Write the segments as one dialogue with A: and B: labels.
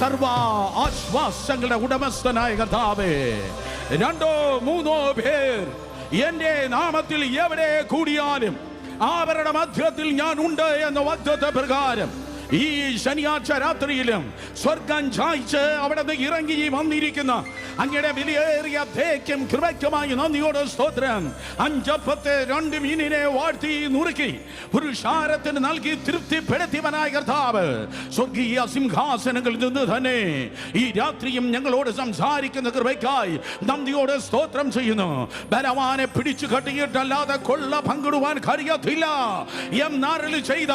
A: സർവ ആശ്വാസങ്ങളുടെ ഉടമസ്ഥനായ കർത്താവേ. രണ്ടോ മൂന്നോ പേർ എന്റെ നാമത്തിൽ എവിടെ കൂടിയാലും അവരുടെ മധ്യത്തിൽ ഞാൻ ഉണ്ട് എന്ന വാഗ്ദത്ത പ്രകാരം ഈ ശനിയാഴ്ച രാത്രിയിലും സ്വർഗം ചായ്ച്ച് അവിടെ ഇറങ്ങി വന്നിരിക്കുന്ന. അങ്ങയുടെ വിലയേറിയ ധേക്കും കൃപയ്ക്കുമായി നന്ദിയോട് സ്തോത്രം. അഞ്ചപ്പത്തെ രണ്ട് മീനിനെ വാഴ്ത്തി നുറുക്കി പുരുഷാരത്തിന് നൽകി തൃപ്തിപ്പെടുത്തിയവനായ കർത്താവ്. സ്വർഗീയ സിംഹാസനങ്ങളിൽ നിന്ന് തന്നെ ഈ രാത്രിയും ഞങ്ങളോട് സംസാരിക്കുന്ന കൃപയ്ക്കായി നന്ദിയോട് സ്തോത്രം ചെയ്യുന്നു. ബലവാനെ പിടിച്ചു കെട്ടിയിട്ടല്ലാതെ കൊള്ള പങ്കിടുവാൻ കഴിയത്തില്ല. എന്നറിൽ ചെയ്ത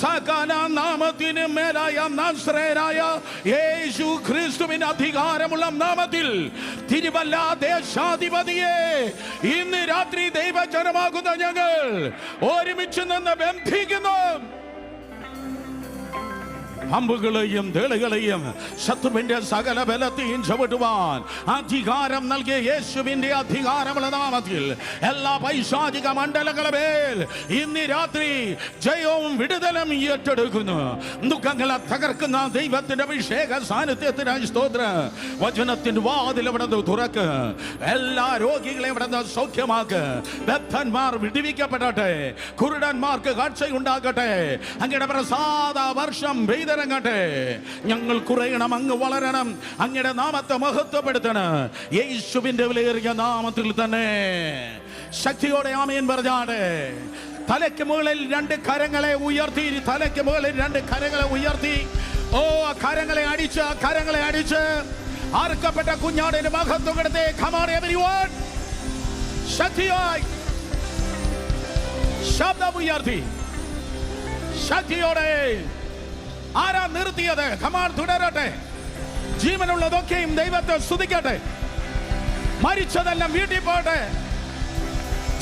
A: സകല നാമത്തിന് മേലായ നസ്രേനായ യേശു ക്രിസ്തുവിന് അധികാരമുള്ള നാമത്തിൽ തിരുവല്ല ദേശാധിപതിയെ ഇന്ന് രാത്രി ദൈവജനമാകുന്ന ഞങ്ങൾ ഒരുമിച്ച് നിന്ന് ബന്ധിക്കുന്നു. അമ്പുകളെയും തേളുകളെയും ശത്രുവിന്റെ സകല ബലത്തെയും ചവിട്ടുവാൻ അധികാരം നൽകിയ യേശുവിന്റെ അധികാരമുള്ള നാമത്തിൽ എല്ലാ പൈശാചിക മണ്ഡലങ്ങളുമേൽ ഇന്ന് രാത്രി ജയവും വിടുതലും ഏറ്റെടുക്കുന്നു. ദുഃഖങ്ങളെ തകർക്കുന്ന ദൈവത്തിന്റെ അഭിഷേക സാന്നിധ്യത്തിനായി സ്തോത്ര. വചനത്തിന്റെ വാതിൽ ഇവിടെ തുറക്ക്? എല്ലാ രോഗികളെ ഇവിടെ സൗഖ്യമാക്ക്? ബദ്ധന്മാർ വിടുവിക്കപ്പെടട്ടെ. കുരുടന്മാർക്ക് കാഴ്ചയുണ്ടാകട്ടെ. അങ്ങയുടെ പ്രസാദ വർഷം പെയ്തിറങ്ങട്ടെ ഞങ്ങൾ കുറയണം അങ്ങ് വളരണം അങ്ങയുടെ നാമത്തെ മഹത്വപ്പെടുത്തണം. യേശുവിന്റെ വിലയേറിയ നാമത്തിൽ തന്നെ. ശക്തിയോടെ ആമയൻ പറഞ്ഞാടെ. തലയ്ക്ക് മുകളിൽ രണ്ട് കരങ്ങളെ ഉയർത്തി തലയ്ക്ക് മുകളിൽ രണ്ട് കരങ്ങളെ ഉയർത്തി. ഓ ആ കരങ്ങളെ അടിച്ച് ആ കരങ്ങളെ അടിച്ച്. ആർക്കപ്പെട്ട കുഞ്ഞാടിന് മഹത്വം കിടത്തേ. ശക്തിയായി. ശബ്ദം ഉയർത്തി. ശക്തിയോടെ. ആരാ നിർത്തിയത്? കമാൻ തുടരട്ടെ. ജീവനുള്ളതൊക്കെയും ദൈവത്തെ സ്തുതിക്കട്ടെ. മരിച്ചതെല്ലാം വീട്ടിൽ പോട്ടെ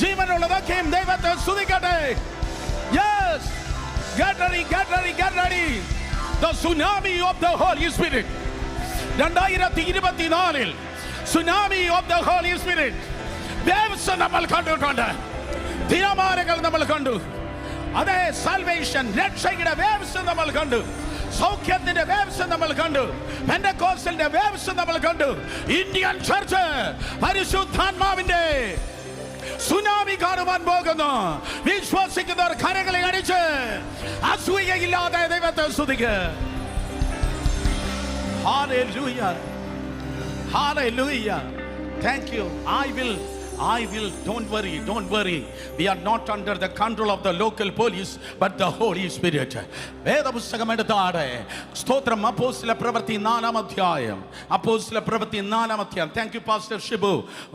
A: ജീവനുള്ളതൊക്കെയും ദൈവത്തെ സ്തുതിക്കട്ടെ. Yes get ready get ready get ready. The tsunami of the holy രണ്ടായിരത്തി ഇരുപത്തിനാലിൽ tsunami of the holy spirit waves നമ്മൾ കണ്ടിട്ടുണ്ട് തിരമാലകൾ നമ്മൾ കണ്ടു. അതേ സാൽവേഷൻ രക്ഷയുടെ വേവ്സ് നമ്മൾ കണ്ടു. സൗഖ്യത്തിന്റെ വേവ്സ് നമ്മൾ കണ്ടു പെൻഡക്കോസ്റ്റലിന്റെ വേവ്സ് നമ്മൾ കണ്ടു ഇന്ത്യൻ ചർച്ച് പരിശുദ്ധാത്മാവിന്റെ സുനാമി കാണുവാൻ പോകുന്നു വിശ്വസിക്കുന്നവർ കരകളെ അടിച്ച് അസൂയയില്ലാതെ ദൈവത്തെ സ്തുതിക്ക് Hallelujah. Hallelujah. Thank you. I will. I will. Don't worry. Don't worry. We are not under the control of the local police, but the Holy Spirit. വേദപുസ്തകം എടുത്താടെ സ്തോത്രം അപ്പോസ്ല പ്രവൃത്തി നാലാം അധ്യായം അപ്പോസ്ല പ്രവൃത്തി നാലാം അധ്യായം താങ്ക് യു പാസ്റ്റർ ഷിബു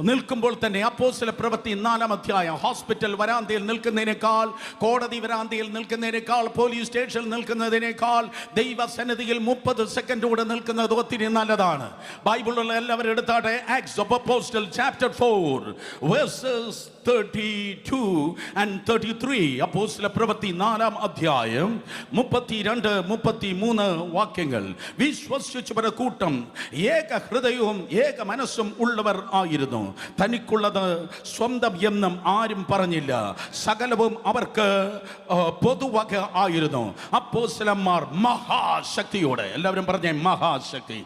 A: നിൽക്കുമ്പോൾ തന്നെ അപ്പോസ്ല പ്രവൃത്തി നാലാം അധ്യായം ഹോസ്പിറ്റൽ വരാന്തയിൽ നിൽക്കുന്നതിനേക്കാൾ കോടതി വരാന്തയിൽ നിൽക്കുന്നതിനേക്കാൾ പോലീസ് സ്റ്റേഷനിൽ നിൽക്കുന്നതിനേക്കാൾ ദൈവസന്നിധിയിൽ മുപ്പത് സെക്കൻഡ് കൂടെ നിൽക്കുന്നത് ഒത്തിരി നല്ലതാണ് ബൈബിളുള്ള എല്ലാവരും എടുത്താട്ടെ acts of apostle chapter four verses thirty two and thirty three apostle പ്രവൃത്തി നാലാം അധ്യായം മുപ്പത്തിരണ്ട് മുപ്പത്തി മൂന്ന് വാക്യങ്ങൾ വിശ്വസിച്ചവർ കൂട്ടം ഏക ഹൃദയവും ഏക മനസ്സും ഉള്ളവർ ആയിരുന്നു. തനിക്കുള്ളത് സ്വന്തം എന്നും ആരും പറഞ്ഞില്ല. സകലവും അവർക്ക് പൊതുവക ആയിരുന്നു. അപ്പോസ്ലന്മാർ മഹാശക്തിയോടെ എല്ലാവരും പറഞ്ഞേ മഹാശക്തി.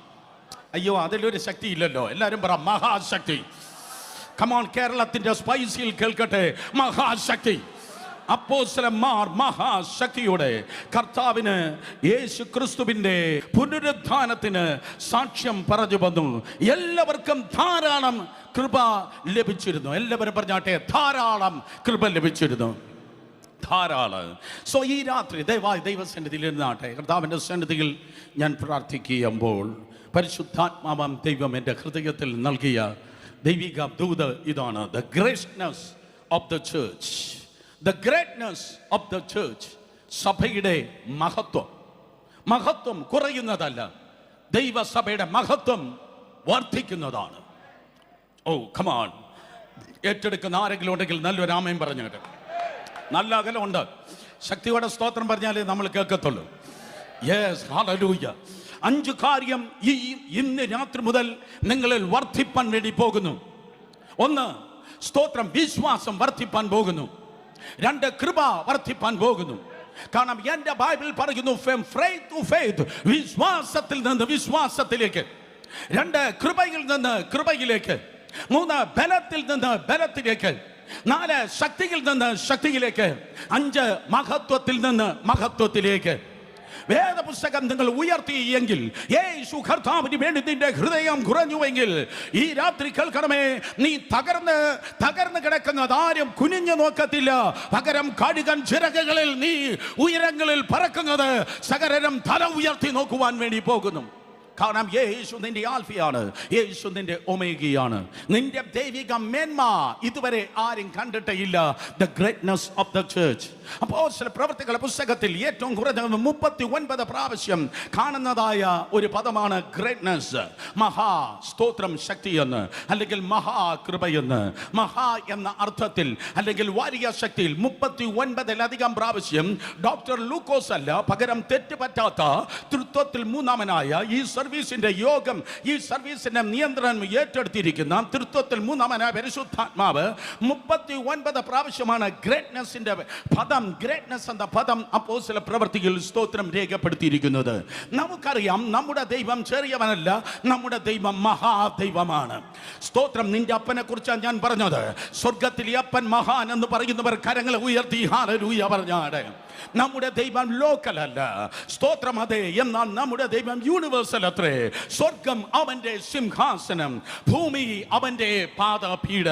A: അയ്യോ അതിലൊരു ശക്തി ഇല്ലല്ലോ എല്ലാവരും പറ മഹാശക്തി. കമോൺ കേരളത്തിന്റെ സ്പൈസിൽ കേൾക്കട്ടെ. മഹാശക്തി. അപ്പോസ്ലന്മാർ മഹാശക്തിയുടെ കർത്താവിന് യേശു ക്രിസ്തുവിന്റെ പുനരുദ്ധാനത്തിന് സാക്ഷ്യം പറഞ്ഞു വന്നു. എല്ലാവർക്കും ധാരാളം കൃപ ലഭിച്ചിരുന്നു. എല്ലാവരും പറഞ്ഞാട്ടെ ധാരാളം കൃപ ലഭിച്ചിരുന്നു. ധാരാളം. സോ ഈ രാത്രി ദയവായി ദൈവസന്നിധിയിൽ ഇരുന്നാട്ടെ. കർത്താവിന്റെ സന്നിധിയിൽ ഞാൻ പ്രാർത്ഥിക്കുമ്പോൾ പരിശുദ്ധാത്മാവാം ദൈവം എന്റെ ഹൃദയത്തിൽ നൽകിയ ദൈവിക ദൂത് ഇതാണ്. The greatness of the church the greatness of the church സഭയുടെ മഹത്വം. മഹത്വം കുറയുന്നതല്ല. ദൈവസഭയുടെ മഹത്വം വർദ്ധിക്കുന്നതാണ്. ഓ കമാൺ ഏറ്റെടുക്കുന്ന ആരെങ്കിലും ഉണ്ടെങ്കിൽ നല്ലൊരു ആമയം പറഞ്ഞു കേട്ടോ. നല്ല അകലമുണ്ട്. ശക്തിയുടെ സ്തോത്രം പറഞ്ഞാലേ നമ്മൾ കേൾക്കത്തുള്ളൂ. യെസ് ഹാലലൂയ അഞ്ച് കാര്യം ഈ ഇന്ന് രാത്രി മുതൽ നിങ്ങളിൽ വർദ്ധിപ്പാൻ വേണ്ടി പോകുന്നു. ഒന്ന് സ്തോത്രം വിശ്വാസം വർദ്ധിപ്പാൻ പോകുന്നു. രണ്ട് കൃപ വർദ്ധിപ്പാൻ പോകുന്നു. കാരണം എന്റെ ബൈബിൾ പറയുന്നു വിശ്വാസത്തിൽ നിന്ന് വിശ്വാസത്തിലേക്ക്. രണ്ട് കൃപയിൽ നിന്ന് കൃപയിലേക്ക്. മൂന്ന് ബലത്തിൽ നിന്ന് ബലത്തിലേക്ക്. നാല് ശക്തിയിൽ നിന്ന് ശക്തിയിലേക്ക്. അഞ്ച് മഹത്വത്തിൽ നിന്ന് മഹത്വത്തിലേക്ക്. വേദപുസ്തകം നിങ്ങൾ ഉയർത്തി എങ്കിൽ യേശു കർത്താവിന് വേണ്ടി നിന്റെ ഹൃദയം കുറഞ്ഞുവെങ്കിൽ ഈ രാത്രി കേൾക്കണമേ നീ തകർന്ന് തകർന്ന് കിടക്കുന്നത് ആരും കുനിഞ്ഞു നോക്കത്തില്ല. പകരം കടുകൻ ചിറകുകളിൽ നീ ഉയരങ്ങളിൽ പറക്കുന്നത് സകരം തല ഉയർത്തി നോക്കുവാൻ വേണ്ടി പോകുന്നു. കാരണം യേശു നിന്റെ ആൽഫിയാണ് യേശു നിന്റെ ഒമേഗിയാണ്. നിന്റെ ദൈവിക മേന്മ ഇതുവരെ ആരും കണ്ടിട്ടേ ഇല്ല. The greatness of the church അപ്പോൾ ചില പ്രവർത്തികളുടെ പുസ്തകത്തിൽ ഏറ്റവും കുറഞ്ഞ മുപ്പത്തി ഒൻപത് പ്രാവശ്യം കാണുന്നതായ ഒരു പദമാണ് ഗ്രേറ്റ്നസ് മഹാ സ്തോത്രം ശക്തി എന്ന് അല്ലെങ്കിൽ മഹാകൃപയെന്ന് മഹാ എന്ന അർത്ഥത്തിൽ അല്ലെങ്കിൽ വാരിയ ശക്തിയിൽ മുപ്പത്തി ഒൻപതിലധികം പ്രാവശ്യം ഡോക്ടർ ലൂക്കോസ് അല്ല പകരം തെറ്റ് പറ്റാത്ത തൃത്വത്തിൽ മൂന്നാമനായ ഈ സർവീസിന്റെ യോഗം ഈ സർവീസിന്റെ നിയന്ത്രണം ഏറ്റെടുത്തിരിക്കുന്ന തൃത്വത്തിൽ മൂന്നാമനായ പരിശുദ്ധാത്മാവ് മുപ്പത്തി ഒൻപത് പ്രാവശ്യമാണ് ഗ്രേറ്റ്നസിന്റെ പദം ഗ്രേറ്റ്നസ് എന്ന പദം അപ്പോ ചില പ്രവർത്തിയിൽ സ്തോത്രം രേഖപ്പെടുത്തിയിരിക്കുന്നത്. നമുക്കറിയാം നമ്മുടെ ദൈവം ചെറിയവനല്ല നമ്മുടെ ദൈവം മഹാദൈവമാണ്. സ്തോത്രം നിന്റെ അപ്പനെ കുറിച്ചാണ് ഞാൻ പറഞ്ഞത്. സ്വർഗത്തിലെ അപ്പൻ മഹാൻ എന്ന് പറയുന്നവർ കരങ്ങളെ ഉയർത്തി ഹാലൂയ പറഞ്ഞാട് നമ്മുടെ ദൈവം ലോക്കൽ അല്ല. സ്തോത്രം അതെ എന്നാൽ നമ്മുടെ ദൈവം യൂണിവേഴ്സൽ അത്രേ. സ്വർഗം അവന്റെ സിംഹാസനം ഭൂമി അവന്റെ പാദപീഠ.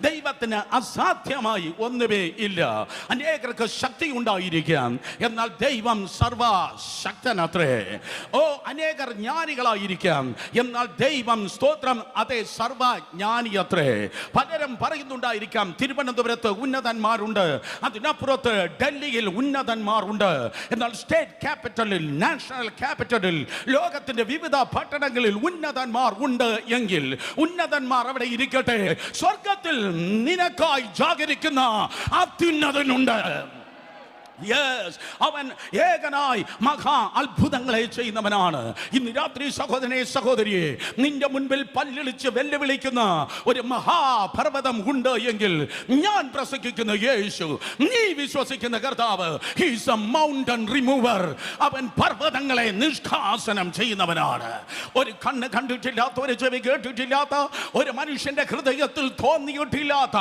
A: ദൈവത്തിന് അസാധ്യമായി ഒന്നുമേ ഇല്ല. അനേകർക്ക് ശക്തി ഉണ്ടായിരിക്കാം. എന്നാൽ ദൈവം സർവശക്തനത്രേ. ഓ അനേകർ ജ്ഞാനികളായിരിക്കാം. എന്നാൽ ദൈവം സ്തോത്രം അതെ സർവജ്ഞാനി അത്രേ പലരും പറയുന്നുണ്ടായിരിക്കാം തിരുവനന്തപുരത്ത് ഉന്നതന്മാരുണ്ട്. അതിനപ്പുറത്ത് ഡൽഹിയിൽ ഉന്നതന്മാരുണ്ട്. എന്നാൽ സ്റ്റേറ്റ് ക്യാപിറ്റലിൽ നാഷണൽ ക്യാപിറ്റലിൽ ലോകത്തിന്റെ വിവിധ പട്ടണങ്ങളിൽ ഉന്നതന്മാർ ഉണ്ട് എങ്കിൽ ഉന്നതന്മാർ അവിടെ ഇരിക്കട്ടെ. സ്വർഗത്തിൽ നിനക്കായി ജാഗരിക്കുന്ന അത്യുന്നതനുണ്ട്. Yes, അവൻ ഏകനായി മഹാ അത്ഭുതങ്ങളെ ചെയ്യുന്നവനാണ്. ഇന്ന് രാത്രി സഹോദരനെ സഹോദരിയെ നിന്റെ മുൻപിൽ പല്ലിളിച്ച് വെല്ലുവിളിക്കുന്ന ഒരു മഹാപർവതം ഉണ്ട് എങ്കിൽ ഞാൻ പ്രസംഗിക്കുന്ന യേശു നീ വിശ്വസിക്കുന്ന കർത്താവ് ഹീസ് എ മൗണ്ടൻ റിമൂവർ അവൻ പർവതങ്ങളെ നിഷ്കാസനം ചെയ്യുന്നവനാണ്. ഒരു കണ്ണ് കണ്ടിട്ടില്ലാത്ത ഒരു ചെവി കേട്ടിട്ടില്ലാത്ത ഒരു മനുഷ്യന്റെ ഹൃദയത്തിൽ തോന്നിയിട്ടില്ലാത്ത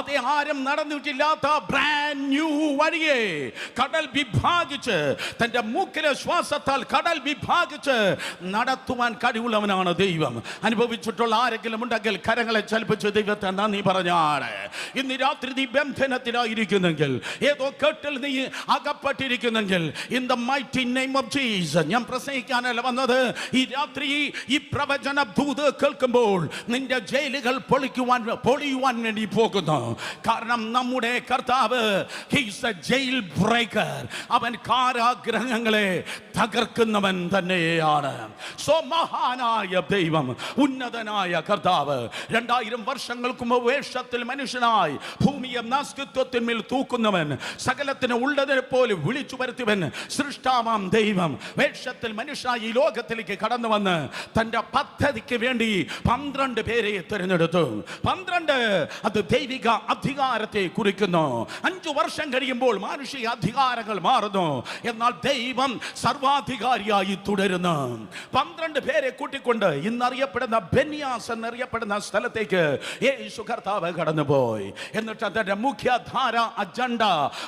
A: അതേ ആരും നടന്നിട്ടില്ലാത്ത ബ്രാൻഡ് ന്യൂ വഴിയെ കടൽ വിഭാഗിച്ച് തന്റെ മൂക്കിലെ ശ്വാസത്താൽ കടൽ വിഭാഗിച്ച് നടത്തുവാൻ കഴിവുള്ളവനാണ് ദൈവം. അനുഭവിച്ചിട്ടുള്ള ആരെങ്കിലും ഉണ്ടെങ്കിൽ കരങ്ങളെ ചലിപ്പിച്ച് ദൈവത്തെ നന്ദി പറഞ്ഞാണ്. ഇന്ന് രാത്രി നീ ബന്ധനത്തിലായിരിക്കുന്നെങ്കിൽ ഏതോ കെട്ടിൽ നീ അകപ്പെട്ടിരിക്കുന്നെങ്കിൽ in the mighty name of Jesus ഞാൻ പ്രസംഗിക്കാനല്ല വന്നത്. ഈ രാത്രി ഈ പ്രവചന ദൂത് കേൾക്കുമ്പോൾ നിന്റെ ജയിലുകൾ പൊളിക്കുവാൻ പൊളിയുവാൻ വേണ്ടി പോകുന്നു. കാരണം നമ്മുടെ കർത്താവ് ഹീസ് എ ജയിൽ ബ്രേക്കർ അവൻ കാരാഗ്രഹങ്ങളെ തകർക്കുന്നവൻ തന്നെയാണ്. സോ മഹാനായ ദൈവം ഉന്നതനായ കർത്താവ് രണ്ടായിരം വർഷങ്ങൾക്ക് വേഷത്തിൽ മനുഷ്യനായി ഭൂമിയെ നാസ്തിത്വത്തിന്മേൽ തൂക്കുന്നവൻ സകലത്തിന് ഉള്ളതിനെ പോലെ വിളിച്ചു വരുത്തിവൻ സൃഷ്ടാവാം ദൈവം. വേഷത്തിൽ മനുഷ്യനായി ഈ ലോകത്തിലേക്ക് കടന്നു വന്ന് തന്റെ പദ്ധതിക്ക് വേണ്ടി പന്ത്രണ്ട് പേരെ തിരഞ്ഞെടുത്തു. പന്ത്രണ്ട് അത് ദൈവിക അധികാരത്തെ കുറിക്കുന്നു. അഞ്ചു വർഷം കഴിയുമ്പോൾ മാനുഷിക അധികാരങ്ങൾ മാറുന്നു. എന്നാൽ ദൈവം സർവാധികാരിയായി തുടരുന്നു. പന്ത്രണ്ട് പേരെ കൂട്ടിക്കൊണ്ട് ഇന്നറിയപ്പെടുന്ന ബെന്യാസ് എന്നറിയപ്പെടുന്ന സ്ഥലത്തേക്ക് യേശു കർത്താവ് കടന്നുപോയി. എന്നിട്ട് അതിന്റെ മുഖ്യധാര അജണ്ട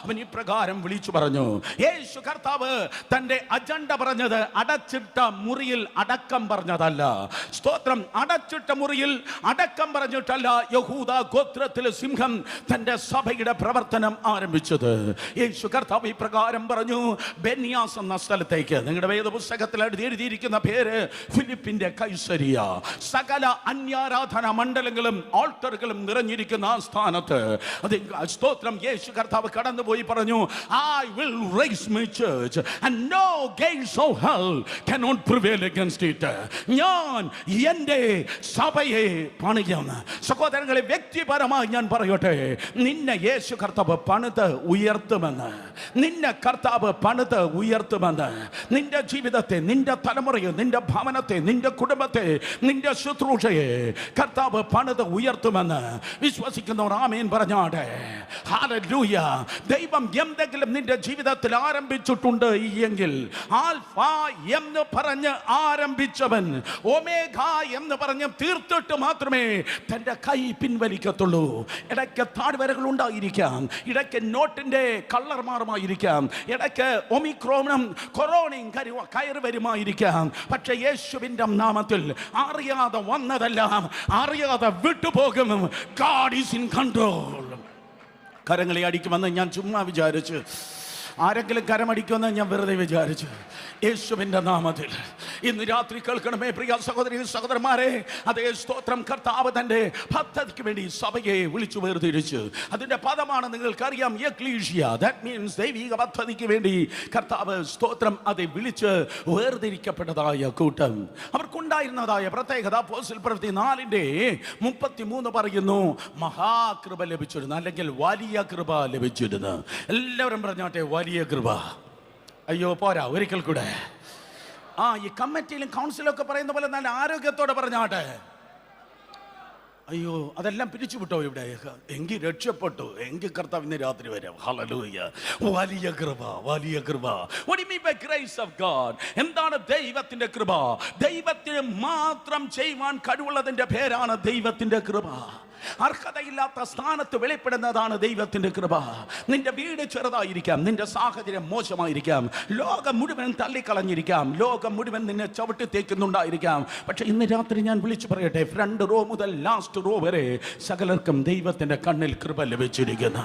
A: അവൻ ഇപ്രകാരം വിളിച്ചു പറഞ്ഞു. യേശു കർത്താവ് തന്റെ അജണ്ട പറഞ്ഞത് അടച്ചിട്ട മുറിയിൽ അടക്കം പറഞ്ഞതല്ല. സ്തോത്രം അടച്ചിട്ട മുറിയിൽ അടക്കം പറഞ്ഞിട്ടല്ല യഹൂദ ഗോത്രത്തിലെ സിംഹം തന്റെ സഭയുടെ പ്രവർത്തനം ആരംഭിച്ചത്. യേശു കർത്താവ് ഇപ്രകാരം പറഞ്ഞു ബെന്യാസ് എന്ന സ്ഥലത്തേക്ക്. നിങ്ങളുടെ വേദപുസ്തകത്തിൽ എഴുതി എഴുതിയിരിക്കുന്ന പേര് ഫിലിപ്പിന്റെ കൈസരിയ. സകല അന്യാരാധന മണ്ഡലങ്ങളും ആൾട്ടറുകളും നിറഞ്ഞിരിക്കുന്ന ആ സ്ഥാനത്ത്. അത് സ്തോത്രം യേശു കർത്താവ് കടന്നുപോയി പറഞ്ഞു I will rise my church and no gates of hell cannot prevail against it ഞാൻ എന്റെ സഭയെ പണിയാണ് സഹോദരങ്ങളെ വ്യക്തിപരമായി ഞാൻ പറയട്ടെ നിന്നെ യേശു കർത്താവ് പണിത് ഉയർത്തുമെന്ന് നിന്നെ കർത്താവ് പണിത് ഉയർത്തുമെന്ന്. നിന്റെ ജീവിതത്തെ നിന്റെ തലമുറയെ നിന്റെ ഭവനത്തെ നിന്റെ കുടുംബത്തെ നിന്റെ ശുശ്രൂഷയെ കർത്താവ് പണിത് ഉയർത്തുമെന്ന് വിശ്വസിക്കുന്നവർ ആമേൻ പറഞ്ഞാടെ. ഹാലൂയ ദൈവം എന്തെങ്കിലും നിന്റെ ജീവിതത്തിൽ ആരംഭിച്ചിട്ടുണ്ട് എങ്കിൽ ആൽഫ എന്ന് പറഞ്ഞ് ആരംഭിച്ചവൻ ഒമേഘ എന്ന് പറഞ്ഞ് തീർത്തിട്ട് മാത്രമേ തന്റെ കൈ പിൻവലിക്കത്തുള്ളൂ. ഇടയ്ക്ക് താഴ്വരകൾ ഉണ്ടായിരിക്കാം. ഇടയ്ക്ക് നോട്ടിന്റെ കളർ മാറുമായിരിക്കാം ഇടയ്ക്ക് ഒമിക്രോണും കൊറോണയും കയറി വരുമായിരിക്കാം. പക്ഷെ യേശുവിന്റെ നാമത്തിൽ അറിയാതെ വന്നതെല്ലാം അറിയാതെ വിട്ടുപോകും. ഗാഡ് ഈസ് ഇൻ കൺട്രോൾ കരങ്ങളെ അടിക്കുമെന്ന് ഞാൻ ചുമ്മാ വിചാരിച്ചു. ആരെങ്കിലും കരമടിക്കുമെന്ന് ഞാൻ വെറുതെ വിചാരിച്ചു. യേശുവിന്റെ നാമത്തിൽ. ഇന്ന് രാത്രി കേൾക്കണമേ പ്രിയ സഹോദരി സഹോദരന്മാരെ. അതേ സ്തോത്രം കർത്താവ് തന്റെ പദ്ധതിക്ക് വേണ്ടി സഭയെ വിളിച്ചു വേർതിരിച്ചു. അതിന്റെ പദമാണ് നിങ്ങൾക്കറിയാം യക്ലീഷ്യ ദാറ്റ് മീൻസ് ദൈവിക പദ്ധതിക്ക് വേണ്ടി കർത്താവ് സ്തോത്രം അതെ വിളിച്ച് വേർതിരിക്കപ്പെട്ടതായ കൂട്ടം. അവർക്കുണ്ടായിരുന്നതായ പ്രത്യേകത പോസിൽ പ്രവൃത്തി നാലിന്റെ മുപ്പത്തി മൂന്ന് പറയുന്നു മഹാകൃപ ലഭിച്ചിരുന്നു അല്ലെങ്കിൽ വലിയ കൃപ ലഭിച്ചിരുന്നു. എല്ലാവരും പറഞ്ഞാട്ടെ വലിയ കൃപ. അയ്യോ പോരാ ഒരിക്കൽ കൂടെ. ആ ഈ കമ്മിറ്റിയിലും കൗൺസിലും ഒക്കെ പറയുന്ന പോലെ നല്ല ആരോഗ്യത്തോടെ പറഞ്ഞാട്ടെ അയ്യോ അതെല്ലാം പിരിച്ചുവിട്ടോ ഇവിടെ. എങ്കിൽ രക്ഷപ്പെട്ടു. എങ്കിൽ കർത്താവ് ഇന്ന് രാത്രി വരാം. വലിയ കൃപ വലിയ കൃപ. By grace of എന്താണ് ദൈവത്തിന്റെ കൃപ? ദൈവത്തിന് മാത്രം ചെയ്യുവാൻ കഴിവുള്ളതിന്റെ പേരാണ് ദൈവത്തിന്റെ കൃപ. അർഹതയില്ലാത്ത സ്ഥാനത്ത് വെളിപ്പെടുന്നതാണ് ദൈവത്തിന്റെ കൃപ. നിന്റെ വീട് ചെറുതായിരിക്കാം നിന്റെ സാഹചര്യം മോശമായിരിക്കാം ലോകം മുഴുവൻ തള്ളിക്കളഞ്ഞിരിക്കാം ലോകം മുഴുവൻ നിന്നെ ചവിട്ടി തേക്കുന്നുണ്ടായിരിക്കാം. പക്ഷെ ഇന്ന് രാത്രി ഞാൻ വിളിച്ചു പറയട്ടെ ഫ്രണ്ട് റോ മുതൽ ലാസ്റ്റ് റോ വരെ സകലർക്കും ദൈവത്തിന്റെ കണ്ണിൽ കൃപ ലഭിച്ചിരിക്കുന്നു.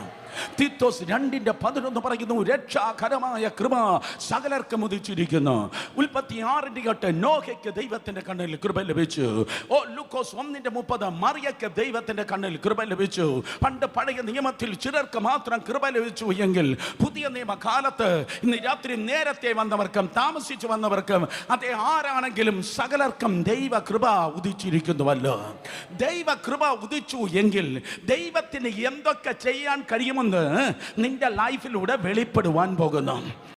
A: തിത്തോസ് രണ്ടിന്റെ പതിനൊന്ന് പറയുന്നു രക്ഷാകരമായ കൃപ സകലർക്കും ഉദിച്ചിരിക്കുന്നു. ഉൽപ്പത്തി ആറിന്റെ എട്ട് നോഹയ്ക്ക് ദൈവത്തിന്റെ കണ്ണിൽ കൃപ ലഭിച്ചു. ഓ ലൂക്കോസ് ഒന്നിന്റെ മുപ്പത് മറിയയ്ക്ക് ദൈവത്തിന്റെ കണ്ണിൽ കൃപ ലഭിച്ചു. പണ്ട് പഴയ നിയമത്തിൽ ചിലർക്ക് മാത്രം കൃപ ലഭിച്ചു എങ്കിൽ പുതിയ നിയമകാലത്ത് ഇന്ന് രാത്രി നേരത്തെ വന്നവർക്കും താമസിച്ചു വന്നവർക്കും അതേ ആരാണെങ്കിലും സകലർക്കും ദൈവ കൃപ ഉദിച്ചിരിക്കുന്നുവല്ലോ. ദൈവ കൃപ ഉദിച്ചു എങ്കിൽ ദൈവത്തിന് എന്തൊക്കെ ചെയ്യാൻ കഴിയുമെന്ന് നിന്റെ ലൈഫിലൂടെ വെളിപ്പെടുവാൻ പോകുന്നു.